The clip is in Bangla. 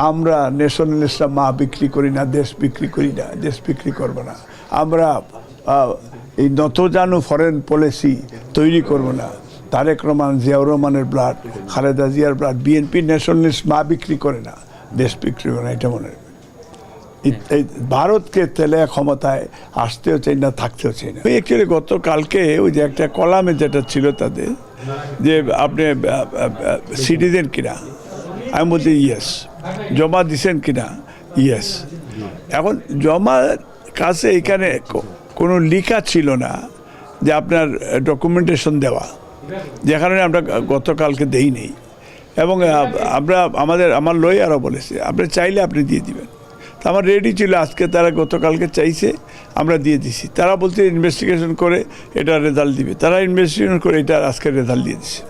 আমরা ন্যাশনালিস্টরা মা বিক্রি করি না, দেশ বিক্রি করি না, দেশ বিক্রি করব না। আমরা এই নতজানু ফরেন পলিসি তৈরি করব না। তারেক রহমান, জিয়াউর রহমানের ব্লাড খালেদা জিয়ার ব্লাড বিএনপি ন্যাশনালিস্ট মা বিক্রি করে না, দেশ বিক্রি করে না, এটা মনে। এই- ভারতকে তেলে ক্ষমতায় আসতেও চাই না, থাকতেও চাই না। অ্যাকচুয়ালি গতকালকে ওই যে একটা কলামে যেটা ছিল তাদের, যে আপনি সিটিজেন কিনা, আমি বলছি ইয়েস জমা দিছেন কিনা? ইয়েস এখন জমার কাছে এখানে কোনো লিখা ছিল না যে আপনার ডকুমেন্টেশন দেওয়া, যে কারণে আমরা গতকালকে দেই নেই এবং আমরা আমাদের, আমার লয়ারও বলেছে, আপনি চাইলে আপনি দিয়ে দিবেন। তা আমার রেডি ছিল, আজকে তারা গতকালকে চাইছে, আমরা দিয়ে দিছি। তারা বলছে ইনভেস্টিগেশন করে এটা রেজাল্ট দিবে। তারা ইনভেস্টিগেশন করে এটা আজকে রেজাল্ট দিয়ে দিছে।